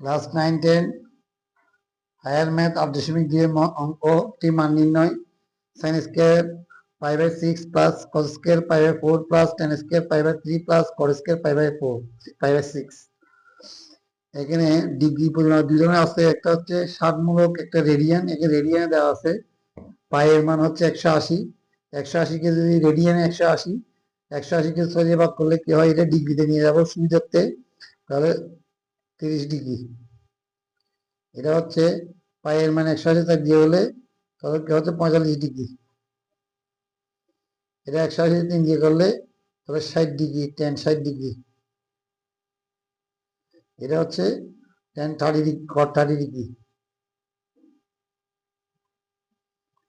Class nine ten higher math আট দশমিক দুই অঙ্কটি মান নির্ণয়. Sine square five by six plus cos square five by four plus tan square five by three plus cot square five by four five by six এখানে degree পরিমাণ দুই ধরনের আছে। একটা হচ্ছে ষাটমূলক একটা রেডিয়ান একে রেডিয়ানে দেওয়া আছে। পায়ের মান হচ্ছে একশো আশি। একশো আশিকে যদি রেডিয়ানে একশো আশি, একশো আশিকে ছয় ভাগ করলে কি হয়? এটা ডিগ্রিতে নিয়ে যাব। সুবিধার্থে। তাহলে তিরিশ ডিগ্রি। এটা হচ্ছে পায়ের মানে একশো আশি দিয়ে হলে তাহলে কি হচ্ছে পঁয়তাল্লিশ ডিগ্রি। এটা একশো আশি তিন দিয়ে করলে তবে ষাট ডিগ্রি টেন ষাট ডিগ্রি। এটা হচ্ছে tan thirty degree cot thirty degree.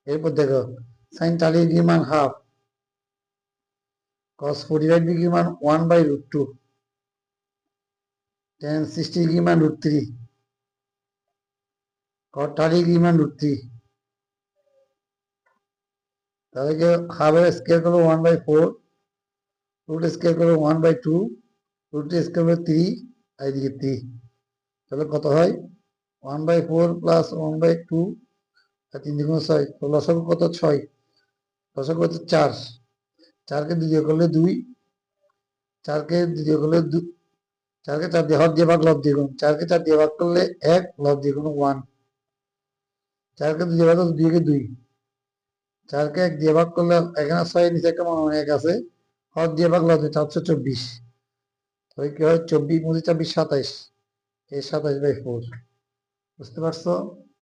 এরপর দেখো সাইন থার্টি ডিগ্রি মান হাফ cos 45 degree মান 1 বাই root 2 tan 60 degree মান root 3 cot 30 degree মান root 3 তাহলে কি হাফ স্কয়ার করলে 1 by 4 রুট স্কয়ার করলে 1 by 2 রুট স্কয়ার করলে 3 আর এদিকে 3 তাহলে কত হয়? 1 by 4 প্লাস 1 by 2 আর 3 দ্বিগুণ 6 তো লসাগু কত? 6 লসাগু হচ্ছে 4 চারকে দ্বিতীয় করলে দুই। চারকে দ্বিতীয় করলে চারকে চার দিয়ে হর দিয়ে ভাগ লব দিয়ে গুণ। চারকে চার দিয়ে ভাগ করলে এক লব দিয়ে গুণ, ওয়ান। চারকে দুই ভাগ দুইকে দুই চারকে এক দিয়ে ভাগ করলে এখানে ছয়, নিচে একটা মনে এক আছে। হর দিয়ে ভাগ লব দিয়ে চারশো চব্বিশ। তাহলে কি হয়? চব্বিশ, পঁচিশ চব্বিশ সাতাইশ। এই সাতাইশ বাই ফোর বুঝতে পারছ?